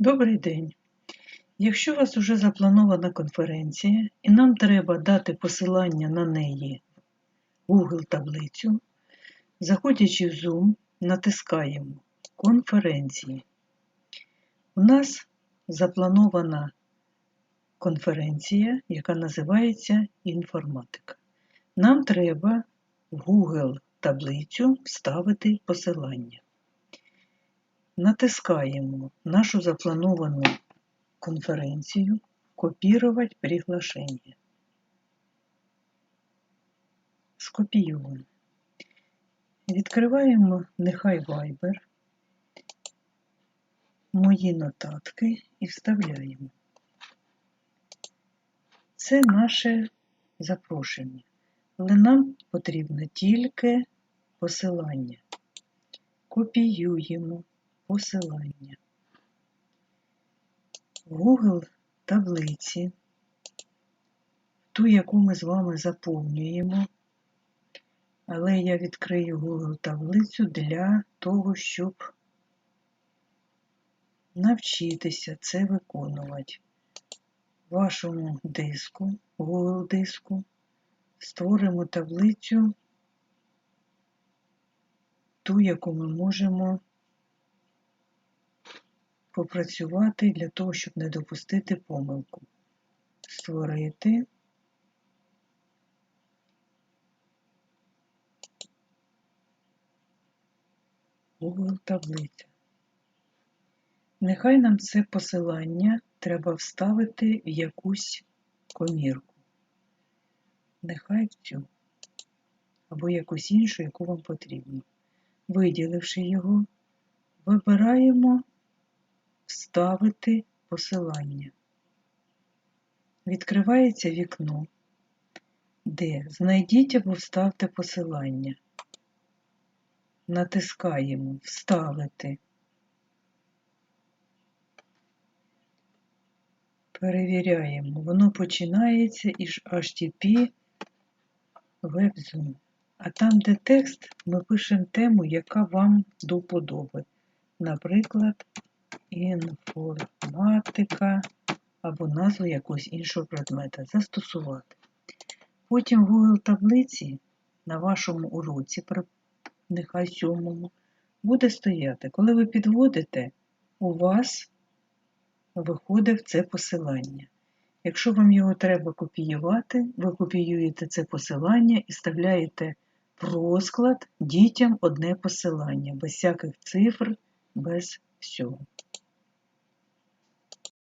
Добрий день. Якщо у вас вже запланована конференція і нам треба дати посилання на неї в Google таблицю, заходячи в Zoom, натискаємо Конференції. У нас запланована конференція, яка називається Інформатика. Нам треба в Google таблицю вставити посилання. Натискаємо нашу заплановану конференцію «Копировать приглашение». Скопіюємо. Відкриваємо нехай Viber, мої нотатки і вставляємо. Це наше запрошення, але нам потрібно тільки посилання. Копіюємо посилання. Google таблиці, ту, яку ми з вами заповнюємо, але я відкрию Google таблицю для того, щоб навчитися це виконувати. Вашому диску, Google диску, створимо таблицю, ту, яку ми можемо попрацювати для того, щоб не допустити помилку. Створити. Google таблиця. Нехай нам це посилання треба вставити в якусь комірку. Нехай в цю. Або якусь іншу, яку вам потрібно. Виділивши його, вибираємо Вставити посилання. Відкривається вікно, де знайдіть або вставте посилання. Натискаємо Вставити. Перевіряємо, воно починається із HTTP WebZoom. А там, де текст, ми пишемо тему, яка вам до вподоби. Наприклад, інформатика або назву якогось іншого предмета. Застосувати. Потім в Google таблиці на вашому уроці, нехай сьомому, буде стояти. Коли ви підводите, у вас виходить це посилання. Якщо вам його треба копіювати, ви копіюєте це посилання і вставляєте в розклад дітям одне посилання, без всяких цифр, без всього.